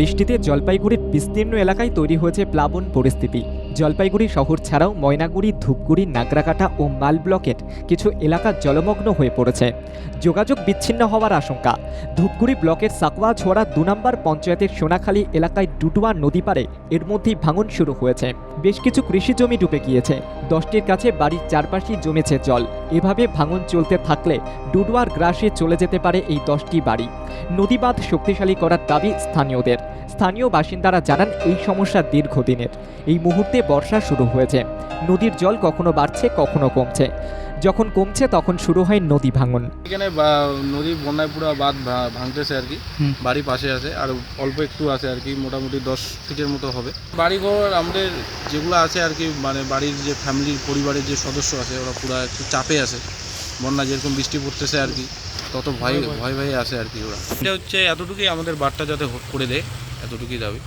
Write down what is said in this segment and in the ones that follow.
বৃষ্টিতে জলপাইগুড়ির বিস্তীর্ণ এলাকায় তৈরি হয়েছে প্লাবন পরিস্থিতি। জলপাইগুড়ি শহর ছাড়াও ময়নাগুড়ি, ধূপগুড়ি, নাগরাকাটা ও মাল ব্লকের কিছু এলাকা জলমগ্ন হয়ে পড়েছে। যোগাযোগ বিচ্ছিন্ন হওয়ার আশঙ্কা। ধূপগুড়ি ব্লকের সাকওয়া ছোড়া দু নম্বর পঞ্চায়েতের সোনাখালী এলাকায় ডুটুয়া নদী পারে এর মধ্যেই ভাঙন শুরু হয়েছে। বেশ কিছু কৃষি জমি ডুবে গিয়েছে। দশটির কাছে বাড়ির চারপাশেই জমেছে জল। এভাবে ভাঙন চলতে থাকলে ডুডুয়ার গ্রাসে চলে যেতে পারে এই দশটি বাড়ি। নদী বাঁধ শক্তিশালী করার দাবি স্থানীয়দের। স্থানীয় বাসিন্দারা জানান এই সমস্যা দীর্ঘদিনের। এই মুহূর্তে বর্ষা শুরু হয়েছে। নদীর জল কখনো বাড়ছে কখনো কমছে। যখন কমছে তখন শুরু হয় নদী ভাঙন। এখানে বা- নদী বন্যায় পুরো বাঁধ ভা- ভাঙতেছে আর কি। বাড়ি পাশে আছে আর অল্প একটু আছে আর কি মোটামুটি দশ ফিটের মতো হবে। বাড়িঘর আমাদের যেগুলো আছে আর কি মানে বাড়ির যে ফ্যামিলির পরিবারের যে সদস্য আছে ওরা পুরো একটু চাপে আছে। বন্যা যেরকম বৃষ্টি পড়তেছে আর কি। তত ভয় ভয় ভয়ে। আসে আর কি ওরা। এটা হচ্ছে এতটুকুই আমাদের বাড়টা যাতে হোক করে দেয় এতটুকুই দাবি।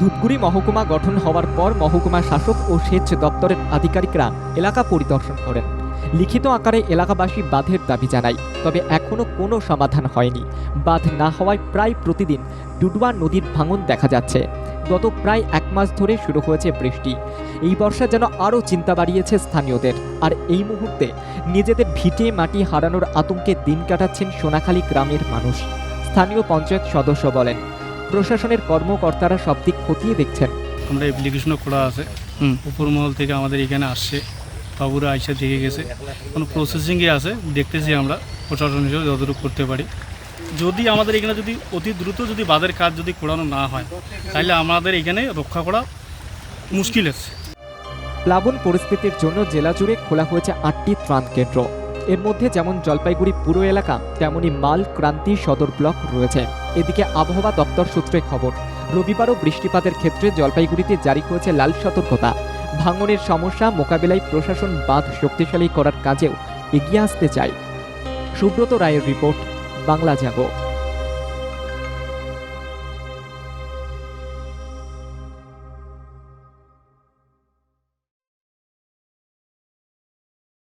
ধূপগুড়ি মহকুমা গঠন হওয়ার পর মহকুমা শাসক ও সেচ দপ্তরের আধিকারিকরা এলাকা পরিদর্শন করেন। লিখিত আকারে এলাকাবাসী বাঁধের দাবি জানায় তবে এখনও কোনো সমাধান হয়নি। বাঁধ না হওয়ায় প্রায় প্রতিদিন ডুডুয়া নদীর ভাঙন দেখা যাচ্ছে। গত প্রায় এক মাস ধরে শুরু হয়েছে বৃষ্টি। এই বর্ষা যেন আরও চিন্তা বাড়িয়েছে স্থানীয়দের। আর এই মুহূর্তে নিজেদের ভিটে মাটি হারানোর আতঙ্কে দিন কাটাচ্ছেন সোনাখালী গ্রামের মানুষ। স্থানীয় পঞ্চায়েত সদস্য বলেন প্রশাসনের কর্মকর্তারা সব দিক খতিয়ে দেখছেন। আমরা অ্যাপ্লিকেশনও করা আছে। হুম। উপর মহল থেকে আমাদের এখানে আসছে। বাবুরা আইসা দেখে গেছে। কোনো প্রসেসিংয়ে আছে দেখতেছি আমরা। প্রশাসন হিসেবে যতটুকু করতে পারি। যদি আমাদের এখানে যদি অতি দ্রুত যদি বাঁধের কাজ যদি করানো না হয়, তাহলে আমাদের এখানে রক্ষা করা মুশকিল আছে প্লাবন পরিস্থিতির জন্য জেলা জুড়ে খোলা হয়েছে আটটি ত্রাণ কেন্দ্র। এর মধ্যে যেমন জলপাইগুড়ি পুরো এলাকা, তেমনি মাল ক্রান্তি সদর ব্লক রয়েছে। এদিকে আবহাওয়া দপ্তর সূত্রে খবর রবিবারও বৃষ্টিপাতের ক্ষেত্রে জলপাইগুড়িতে জারি হয়েছে লাল সতর্কতা। ভাঙনের সমস্যা মোকাবিলায় প্রশাসন বাঁধ শক্তিশালী করার কাজেও এগিয়ে আসতে চায়। সুব্রত রায়ের রিপোর্ট বাংলা জাগো